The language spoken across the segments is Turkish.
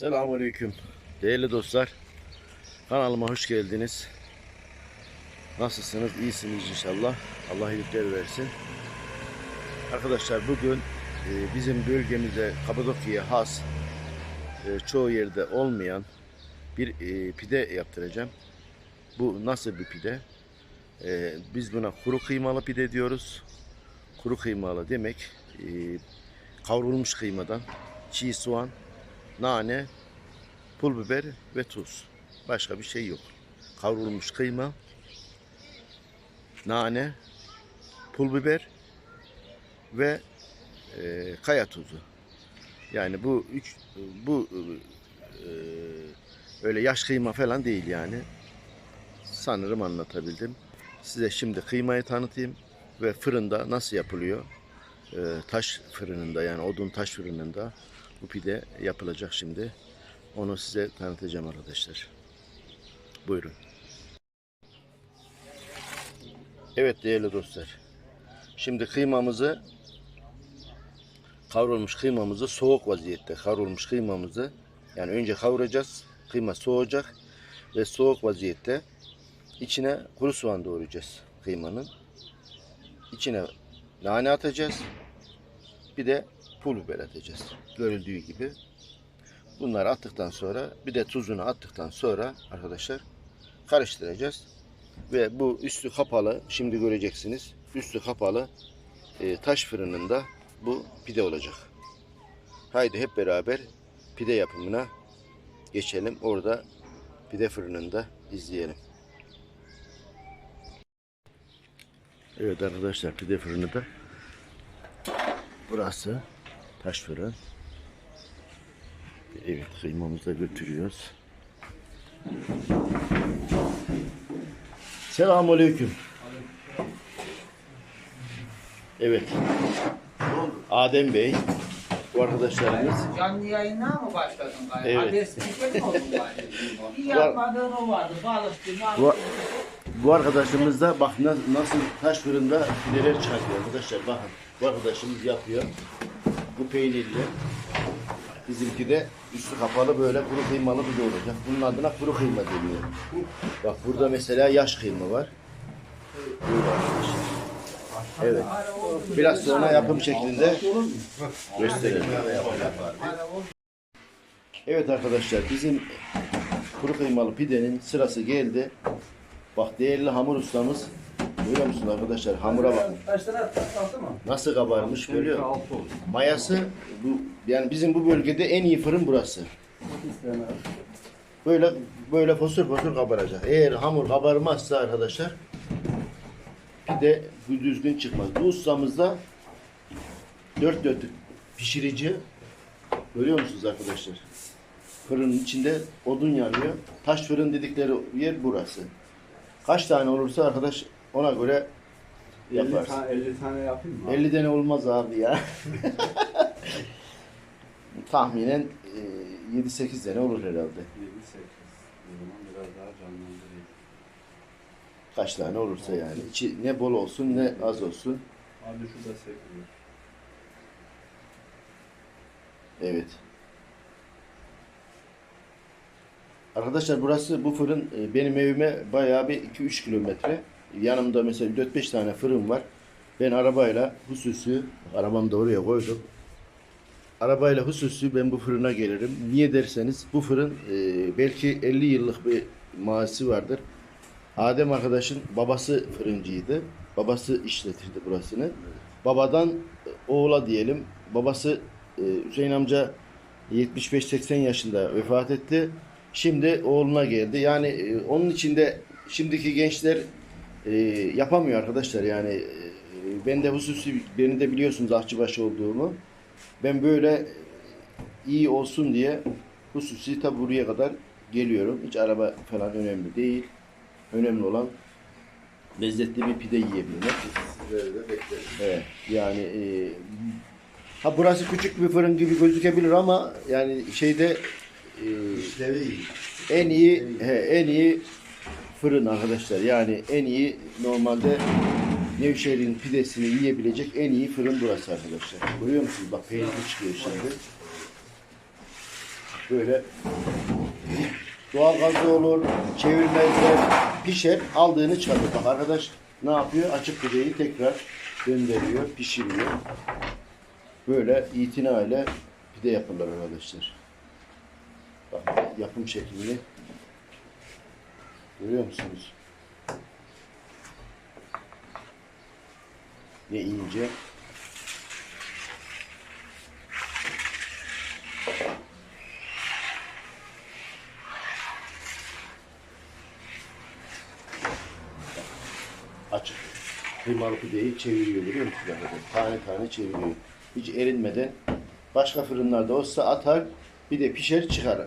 Selamünaleyküm. Değerli dostlar. Kanalıma hoş geldiniz. Nasılsınız? İyisiniz inşallah. Allah iyilikler versin. Arkadaşlar bugün e, bizim bölgemizde Kapadokya'ya has e, çoğu yerde olmayan bir e, pide yaptıracağım. Bu nasıl bir pide? Biz buna kuru kıymalı pide diyoruz. Kuru kıymalı demek kavrulmuş kıymadan çiğ soğan, nane, pul biber ve tuz. Başka bir şey yok. Kavrulmuş kıyma, nane, pul biber ve e, kaya tuzu. Yani bu üç bu e, öyle yaş kıyma falan değil yani. Sanırım anlatabildim. Size şimdi kıymayı tanıtayım ve fırında nasıl yapılıyor? E, taş fırınında yani odun taş fırınında bu pide yapılacak şimdi. Onu size tanıtacağım arkadaşlar. Buyurun. Evet değerli dostlar. Şimdi kıymamızı kavrulmuş kıymamızı soğuk vaziyette kavrulmuş kıymamızı yani önce kavuracağız. Kıyma soğuyacak ve soğuk vaziyette içine kuru soğan doğrayacağız kıymanın. İçine nane atacağız. Bir de pul biber atacağız. Görüldüğü gibi. Bunları attıktan sonra bir de tuzunu attıktan sonra arkadaşlar karıştıracağız. Ve bu üstü kapalı şimdi göreceksiniz. Üstü kapalı e, taş fırınında bu pide olacak. Haydi hep beraber pide yapımına geçelim. Orada pide fırınında izleyelim. Evet arkadaşlar pide fırını da burası taş fırın. Evet kıymamızı da götürüyoruz. Selamünaleyküm. Evet. Adem Bey, bu arkadaşlarımız Canlı yayına mı başladın galiba? Evet. Spiker mi oldun galiba? Bir yapmadığın o vardı. Balıkçı, Bu, bu arkadaşımız da bak na- nasıl taş fırında pideler çıkartıyor arkadaşlar bakın. Bu arkadaşımız yapıyor. Bu peynirli. Bizimki de üstü kapalı böyle kuru kıymalı pide olacak. Bunun adına kuru kıyma deniyor. Bak burada mesela yaş kıyma var. Evet. Biraz sonra yapım şeklinde gösterelim. Evet arkadaşlar bizim kuru kıymalı pidenin sırası geldi. Bak değerli hamur ustamız. Görüyor musun arkadaşlar? Hamura attı mı? Nasıl kabarmış görüyor musun? Mayası bu yani bizim bu bölgede en iyi fırın burası. Böyle böyle fosur fosur kabaracak. Eğer hamur kabarmazsa arkadaşlar pide bu düzgün çıkmaz. Bu ustamız da dört dörtlük pişirici. Görüyor musunuz arkadaşlar? Fırının içinde odun yanıyor. Taş fırın dedikleri yer burası. Kaç tane olursa arkadaş ona göre 50 yaparsın. tane, 50 tane yapayım mı? 50 tane olmaz abi ya. Tahminen e, 7-8 tane olur herhalde. 7 8. O zaman biraz daha canlandırayım. Kaç tane olursa yani. İçi ne bol olsun ne az olsun. Abi şu da sekiyor. Evet. Arkadaşlar burası bu fırın e, benim evime bayağı bir 2-3 kilometre. Yanımda mesela 4-5 tane fırın var. Ben arabayla hususi, arabamı da oraya koydum. Arabayla hususi ben bu fırına gelirim. Niye derseniz bu fırın e, belki 50 yıllık bir mazisi vardır. Adem arkadaşın babası fırıncıydı. Babası işletirdi burasını. Babadan e, oğula diyelim. Babası e, Hüseyin amca 75-80 yaşında vefat etti. Şimdi oğluna geldi. Yani e, onun içinde şimdiki gençler e, yapamıyor arkadaşlar. Yani e, ben de hususi beni de biliyorsunuz ahçıbaşı olduğumu. Ben böyle iyi olsun diye hususi tabi buraya kadar geliyorum. Hiç araba falan önemli değil. Önemli olan lezzetli bir pide yiyebilmek. Sizleri de bekleriz. Evet. Yani e, ha burası küçük bir fırın gibi gözükebilir ama yani şeyde e, en iyi he, en iyi fırın arkadaşlar. Yani en iyi normalde Nevşehir'in pidesini yiyebilecek en iyi fırın burası arkadaşlar. Görüyor musunuz? Bak peynir çıkıyor şimdi. Böyle doğal gazlı olur, çevirmezler, pişer, aldığını çıkarır. Bak arkadaş ne yapıyor? Açık pideyi tekrar gönderiyor, pişiriyor. Böyle itinayla pide yapırlar arkadaşlar. Bak yapım şeklini görüyor musunuz? Ne ince. Açık. Kıymalı pideyi çeviriyor görüyor musunuz? Tane tane çeviriyor. Hiç erinmeden başka fırınlarda olsa atar bir de pişer çıkar.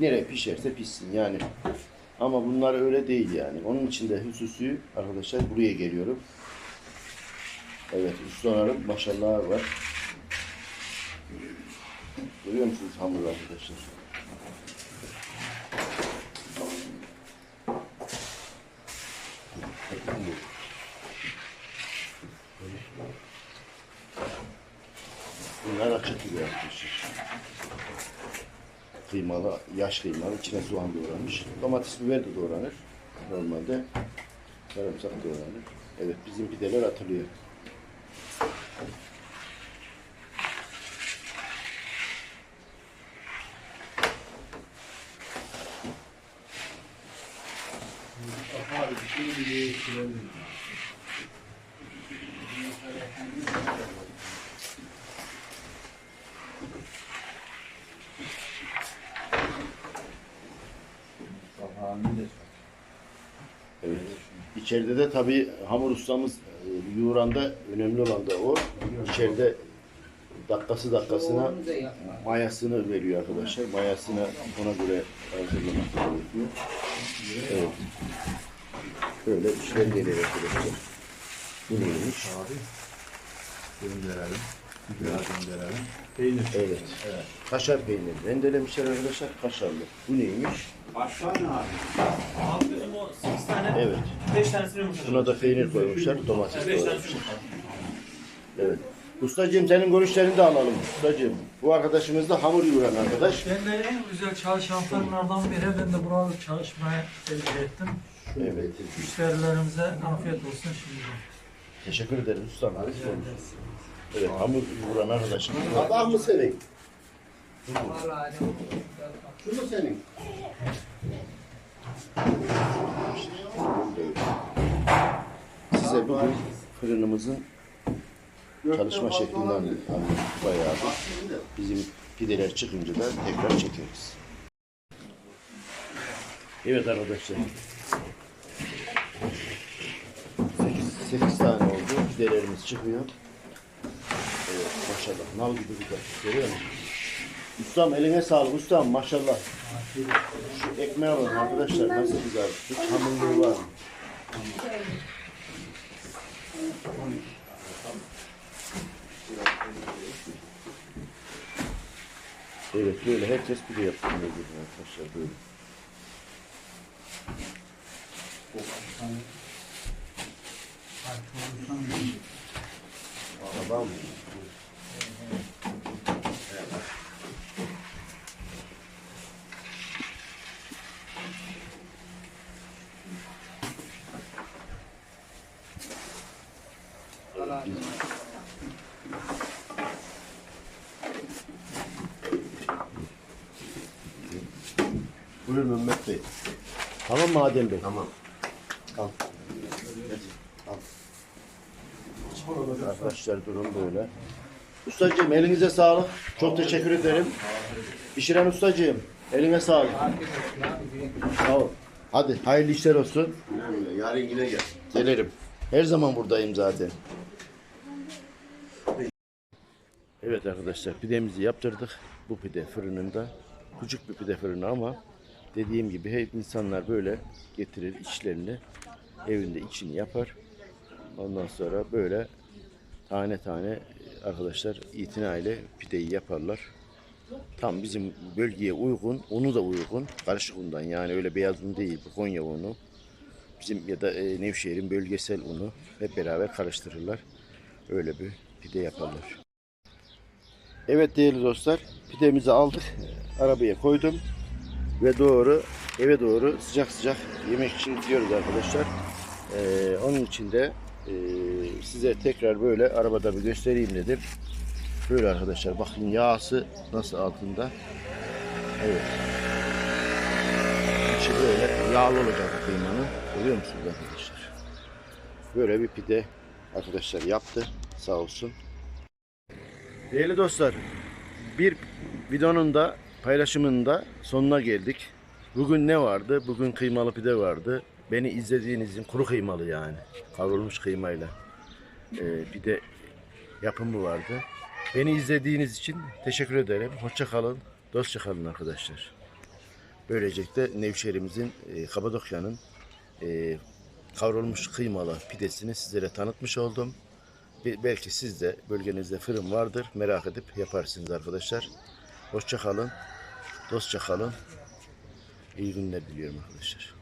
Nereye pişerse pişsin yani. Ama bunlar öyle değil yani. Onun için de hususi arkadaşlar buraya geliyorum. Evet ustalarım maşallah var. Görüyor musunuz hamur arkadaşlar? Bunlar açık gibi arkadaşlar. Kıymalı, yaş kıymalı, içine soğan doğranmış. Domates, biber de doğranır. Normalde sarımsak doğranır. Evet bizim pideler atılıyor. Abi bir şey bile değiştirelim. Safa'nın de Evet. İçeride de tabii hamur ustamız e, yoğuranda önemli olan da o. İçeride dakikası dakikasına mayasını veriyor arkadaşlar. Mayasını ona göre hazırlamak gerekiyor. Evet. Böyle işler geliyor arkadaşlar. Bu neymiş? Abi gönderelim. Bir daha gönderelim. Peynir. Evet. Kaşar peyniri. Rendelemişler arkadaşlar. Kaşarlı. Bu neymiş? Başka ne abi? Abi o 8 tane, Evet. 5 tanesini yumurta. Buna da peynir koymuşlar. Domates 5 tanesi koymuşlar. yumurta. Evet. Ustacığım senin görüşlerini de alalım. Ustacığım. Bu arkadaşımız da hamur yoğuran arkadaş. Ben de en güzel çalışan fırınlardan biri. Ben de burada çalışmaya tercih ettim. Evet. Müşterilerimize afiyet olsun şimdi. Teşekkür ederiz ustam. Evet hamur yoğuran arkadaşım. Tabak mı senin? Şu mu senin? Size bugün fırınımızın çalışma şeklinden bayağı. Bizim pideler çıkınca da tekrar çekeriz. Evet arkadaşlar. 8, 8 tane oldu. Pidelerimiz çıkıyor. Evet maşallah. Nal gibi güzel. Görüyor musun? Ustam eline sağlık ustam maşallah. Şu ekmeğe bakın arkadaşlar nasıl güzel. Hiç hamurluğu var mı? Evet böyle herkes pide yapıyor arkadaşlar böyle. Tamam mı? Buyurun Mehmet Bey. Tamam mı Adem Bey? Tamam. Al. Al. Arkadaşlar durum böyle. Ustacığım elinize sağlık. Çok teşekkür ederim. Pişiren ustacığım eline sağlık. Sağ ol. Hadi hayırlı işler olsun. Yarın yine gel. Gelirim. Her zaman buradayım zaten. Evet arkadaşlar pidemizi yaptırdık. Bu pide fırınında. Küçük bir pide fırını ama dediğim gibi hep insanlar böyle getirir içlerini evinde içini yapar. Ondan sonra böyle tane tane arkadaşlar itinayla pideyi yaparlar. Tam bizim bölgeye uygun, unu da uygun. Karışık undan yani öyle beyaz un değil bu Konya unu bizim ya da e, Nevşehir'in bölgesel unu hep beraber karıştırırlar. Öyle bir pide yaparlar. Evet değerli dostlar pidemizi aldık. arabaya koydum ve doğru eve doğru sıcak sıcak yemek için gidiyoruz arkadaşlar. Ee, onun için de e, size tekrar böyle arabada bir göstereyim dedim. Böyle arkadaşlar bakın yağsı nasıl altında. Evet. İçi böyle yağlı olacak kıymanın. Görüyor musunuz arkadaşlar? Böyle bir pide arkadaşlar yaptı. Sağ olsun. Değerli dostlar, bir videonun da paylaşımının da sonuna geldik. Bugün ne vardı? Bugün kıymalı pide vardı. Beni izlediğiniz için kuru kıymalı yani. Kavrulmuş kıymayla e, pide yapımı vardı. Beni izlediğiniz için teşekkür ederim. Hoşça kalın, dostça kalın arkadaşlar. Böylelikle Nevşehir'imizin, e, Kapadokya'nın e, kavrulmuş kıymalı pidesini sizlere tanıtmış oldum. Be- Belki siz de bölgenizde fırın vardır. Merak edip yaparsınız arkadaşlar. Hoşça kalın. Dostça kalın. İyi günler diliyorum arkadaşlar.